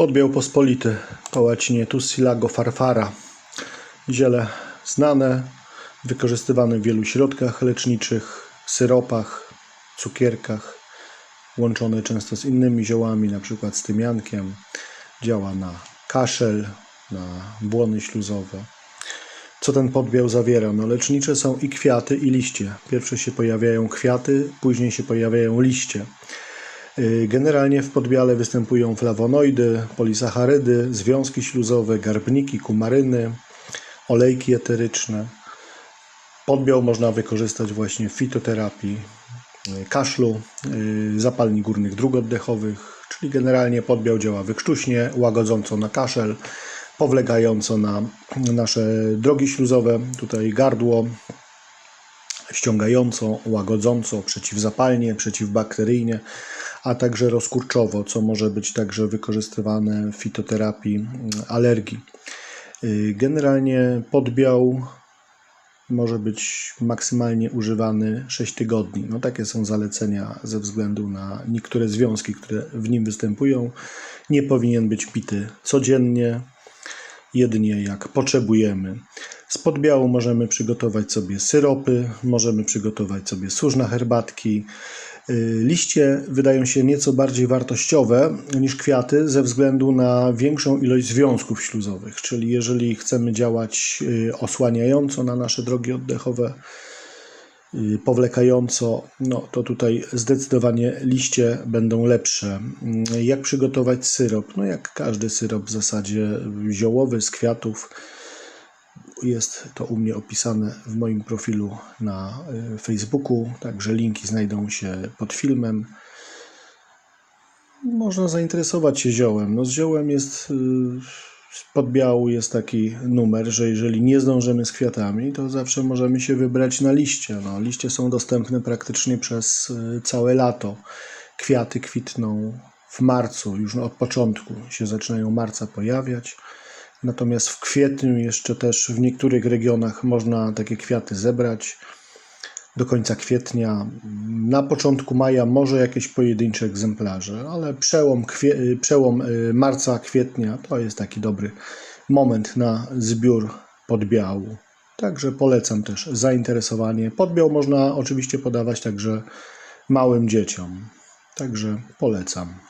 Podbiał pospolity, po łacinie Tussilago farfara. Ziele znane, wykorzystywane w wielu środkach leczniczych, syropach, cukierkach, łączone często z innymi ziołami, przykład z tymiankiem. Działa na kaszel, na błony śluzowe. Co ten podbiał zawiera? No lecznicze są i kwiaty, i liście. Pierwsze się pojawiają kwiaty, później się pojawiają liście. Y, Generalnie w podbiale występują flawonoidy, polisacharydy, związki śluzowe, garbniki, kumaryny, olejki eteryczne. Podbiał można wykorzystać właśnie w fitoterapii, y, kaszlu, y, zapalni górnych dróg oddechowych, czyli generalnie podbiał działa wykrztuśnie, łagodząco na kaszel, powlegająco na nasze drogi śluzowe, tutaj gardło, ściągająco, łagodząco, przeciwzapalnie, przeciwbakteryjnie, a także rozkurczowo, co może być także wykorzystywane w fitoterapii mm, alergii. Y, Generalnie podbiał może być maksymalnie używany 6 tygodni. No takie są zalecenia ze względu na niektóre związki, które w nim występują. Nie powinien być pity codziennie, jedynie jak potrzebujemy. Z podbiału możemy przygotować sobie syropy, możemy przygotować sobie służne herbatki. Y, Liście wydają się nieco bardziej wartościowe niż kwiaty ze względu na większą ilość związków śluzowych, czyli jeżeli chcemy działać y, osłaniająco na nasze drogi oddechowe, y, powlekająco, no to tutaj zdecydowanie liście będą lepsze. Jak przygotować syrop? No jak każdy syrop w zasadzie ziołowy z kwiatów. Jest to u mnie opisane w moim profilu na y, Facebooku, także linki znajdą się pod filmem. Można zainteresować się ziołem. No z ziołem jest y, z podbiału jest taki numer, że jeżeli nie zdążymy z kwiatami, to zawsze możemy się wybrać na liście. No, liście są dostępne praktycznie przez y, całe lato. Kwiaty kwitną w marcu, już od początku się zaczynają marca pojawiać. Natomiast w kwietniu jeszcze też w niektórych regionach można takie kwiaty zebrać do końca kwietnia. Na początku maja może jakieś pojedyncze egzemplarze, ale przełom, przełom y, marca, kwietnia to jest taki dobry moment na zbiór podbiału. Także polecam też zainteresowanie. Podbiał można oczywiście podawać także małym dzieciom. Także polecam.